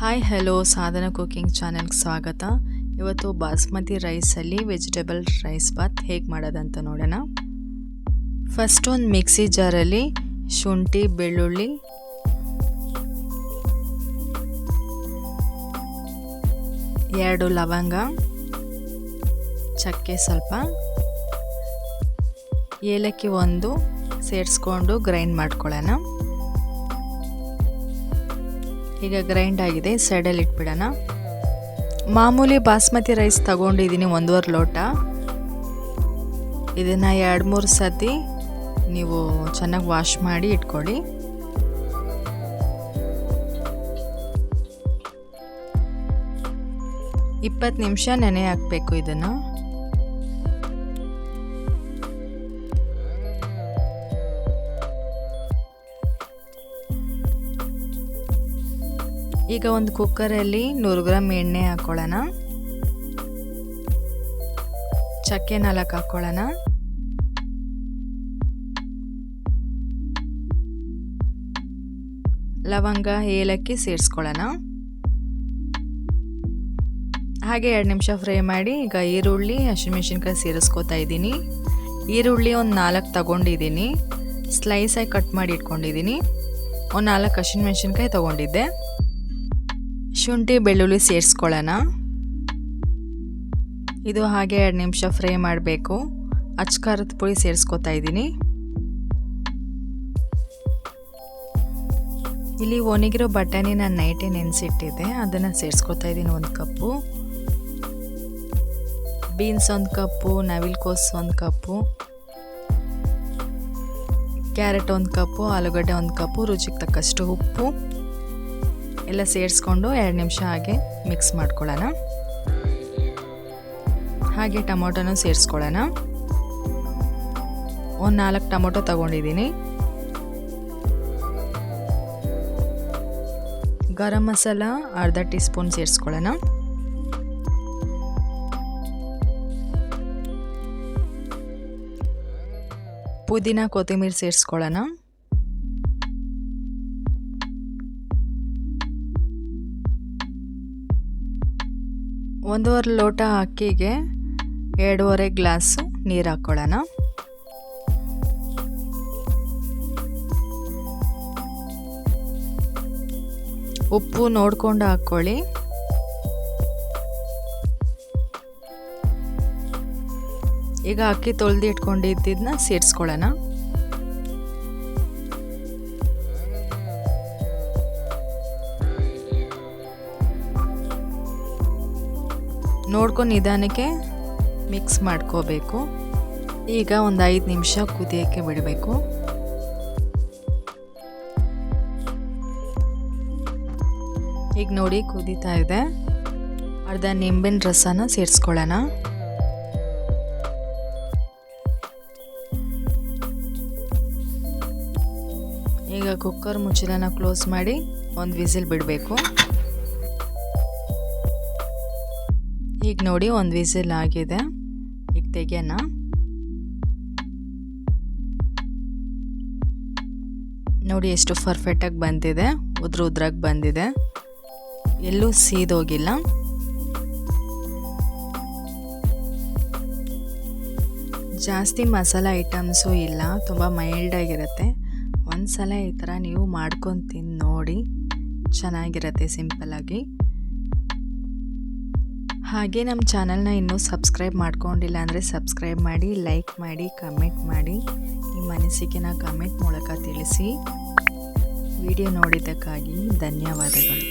Hi hello ಸಾಧನ cooking ಚಾನೆಲ್ಗೆ ಸ್ವಾಗತ. ಇವತ್ತು ಬಾಸ್ಮತಿ ರೈಸಲ್ಲಿ ವೆಜಿಟೇಬಲ್ ರೈಸ್ ಬಾತ್ ಹೇಗೆ ಮಾಡೋದಂತ ನೋಡೋಣ. ಫಸ್ಟ್ ಒಂದು ಮಿಕ್ಸಿ ಜಾರಲ್ಲಿ ಶುಂಠಿ, ಬೆಳ್ಳುಳ್ಳಿ, ಎರಡು ಲವಂಗ, ಚಕ್ಕೆ ಸ್ವಲ್ಪ, ಏಲಕ್ಕಿ ಒಂದು ಸೇರಿಸ್ಕೊಂಡು ಗ್ರೈಂಡ್ ಮಾಡ್ಕೊಳ್ಳೋಣ. ಈಗ ಗ್ರೈಂಡ್ ಆಗಿದೆ ಸೈಡಲ್ಲಿ ಇಟ್ಬಿಡೋಣ. ಮಾಮೂಲಿ ಬಾಸ್ಮತಿ ರೈಸ್ ತಗೊಂಡಿದ್ದೀನಿ ಒಂದೂವರೆ ಲೋಟ. ಇದನ್ನು ಎರಡು ಮೂರು ಸತಿ ನೀವು ಚೆನ್ನಾಗಿ ವಾಶ್ ಮಾಡಿ ಇಟ್ಕೊಳ್ಳಿ. ಇಪ್ಪತ್ತು ನಿಮಿಷ ನೆನೆ ಹಾಕಬೇಕು ಇದನ್ನು. ಈಗ ಒಂದು ಕುಕ್ಕರಲ್ಲಿ ನೂರು ಗ್ರಾಮ್ ಎಣ್ಣೆ ಹಾಕ್ಕೊಳ್ಳೋಣ ಚಕ್ಕೆ ನಾಲ್ಕು ಹಾಕ್ಕೊಳ್ಳೋಣ ಲವಂಗ, ಏಲಕ್ಕಿ ಸೇರಿಸ್ಕೊಳ್ಳೋಣ. ಹಾಗೆ ಎರಡು ನಿಮಿಷ ಫ್ರೈ ಮಾಡಿ ಈಗ ಈರುಳ್ಳಿ ಹಸಿಮೆಣ್ಸಿನ್ಕಾಯಿ ಸೇರಿಸ್ಕೊತಾ ಇದ್ದೀನಿ. ಈರುಳ್ಳಿ ಒಂದು ನಾಲ್ಕು ತಗೊಂಡಿದ್ದೀನಿ. ಸ್ಲೈಸಾಗಿ ಕಟ್ ಮಾಡಿ ಇಟ್ಕೊಂಡಿದ್ದೀನಿ. ಒಂದು ನಾಲ್ಕು ಹಸಿಮೆಣ್ಸಿನ್ಕಾಯಿ ತೊಗೊಂಡಿದ್ದೆ. ಶುಂಠಿ ಬೆಳ್ಳುಳ್ಳಿ ಸೇರಿಸ್ಕೊಳ್ಳೋಣ. ಇದು ಹಾಗೆ ಎರಡು ನಿಮಿಷ ಫ್ರೈ ಮಾಡಬೇಕು. ಅಚ್ಕಾರದ ಪುಡಿ ಸೇರಿಸ್ಕೊತಾ ಇದ್ದೀನಿ. ಇಲ್ಲಿ ಒಣಗಿರೋ ಬಟಾಣಿ ನಾನು ನೈಟೇ ನೆನೆಸಿಟ್ಟಿದ್ದೆ ಅದನ್ನು ಸೇರಿಸ್ಕೊತಾ ಇದ್ದೀನಿ ಒಂದು ಕಪ್ಪು. ಬೀನ್ಸ್ ಒಂದು ಕಪ್ಪು ನವಿಲ್ಕೋಸ್ ಒಂದು ಕಪ್ಪು. ಕ್ಯಾರೆಟ್ ಒಂದು ಕಪ್ಪು, ಆಲೂಗಡ್ಡೆ ಒಂದು ಕಪ್ಪು, ರುಚಿಗೆ ತಕ್ಕಷ್ಟು ಉಪ್ಪು. ಎಲ್ಲ ಸೇರಿಸ್ಕೊಂಡು ಎರಡು ನಿಮಿಷ ಹಾಗೆ ಮಿಕ್ಸ್ ಮಾಡ್ಕೊಳ್ಳೋಣ. ಹಾಗೆ ಟೊಮೊಟೊನೂ ಸೇರಿಸ್ಕೊಳ್ಳೋಣ. ಒಂದು ನಾಲ್ಕು ಟೊಮೊಟೊ ತಗೊಂಡಿದ್ದೀನಿ. ಗರಂ ಮಸಾಲ ಅರ್ಧ ಟೀ ಸ್ಪೂನ್ ಸೇರಿಸ್ಕೊಳ್ಳೋಣ. ಪುದೀನ ಕೊತ್ತಂಬರಿ ಸೇರಿಸ್ಕೊಳ್ಳೋಣ. ಒಂದೂವರೆ ಲೋಟ ಅಕ್ಕಿಗೆ ಎರಡೂವರೆ ಗ್ಲಾಸು ನೀರು ಹಾಕ್ಕೊಳ್ಳೋಣ. ಉಪ್ಪು ನೋಡಿಕೊಂಡು ಹಾಕ್ಕೊಳ್ಳಿ. ಈಗ ಅಕ್ಕಿ ತೊಳೆದು ಇಟ್ಕೊಂಡಿದ್ದನ್ನ ಸೇರಿಸ್ಕೊಳ್ಳೋಣ. ನೋಡ್ಕೊಂಡು ನಿಧಾನಕ್ಕೆ ಮಿಕ್ಸ್ ಮಾಡ್ಕೋಬೇಕು. ಈಗ ಒಂದು ಐದು ನಿಮಿಷ ಕುದಿಯೋಕ್ಕೆ ಬಿಡಬೇಕು. ಈಗ ನೋಡಿ ಕುದೀತಾ ಇದೆ. ಅರ್ಧ ನಿಂಬೆನ ರಸನ ಸೇರಿಸ್ಕೊಳ್ಳೋಣ. ಈಗ ಕುಕ್ಕರ್ ಮುಚ್ಚಲನ ಕ್ಲೋಸ್ ಮಾಡಿ ಒಂದು ವಿಸಿಲ್ ಬಿಡಬೇಕು. ಈಗ ನೋಡಿ ಒಂದು ವಿಸಿಲ್ ಆಗಿದೆ. ಈಗ ತೆಗೆಯೋಣ. ನೋಡಿ ಎಷ್ಟು ಪರ್ಫೆಕ್ಟಾಗಿ ಬಂದಿದೆ. ಉದ್ರ ಉದ್ರಾಗಿ ಬಂದಿದೆ. ಎಲ್ಲೂ ಸೀದೋಗಿಲ್ಲ ಜಾಸ್ತಿ ಮಸಾಲ ಐಟಮ್ಸು ಇಲ್ಲ. ತುಂಬ ಮೈಲ್ಡಾಗಿರುತ್ತೆ ಒಂದು ಸಲ ಈ ಥರ ನೀವು ಮಾಡ್ಕೊಂಡು ತಿಂದು ನೋಡಿ. ಚೆನ್ನಾಗಿರುತ್ತೆ ಸಿಂಪಲ್ಲಾಗಿ ಹಾಗೆ ನಮ್ಮ ಚಾನಲ್ನ ಇನ್ನೂ ಸಬ್ಸ್ಕ್ರೈಬ್ ಮಾಡ್ಕೊಂಡಿಲ್ಲ ಅಂದರೆ ಸಬ್ಸ್ಕ್ರೈಬ್ ಮಾಡಿ, ಲೈಕ್ ಮಾಡಿ, ಕಮೆಂಟ್ ಮಾಡಿ. ನಿಮ್ಮ ಅನಿಸಿಕೆನ ಕಮೆಂಟ್ ಮೂಲಕ ತಿಳಿಸಿ. ವಿಡಿಯೋ ನೋಡಿದ್ದಕ್ಕಾಗಿ ಧನ್ಯವಾದಗಳು.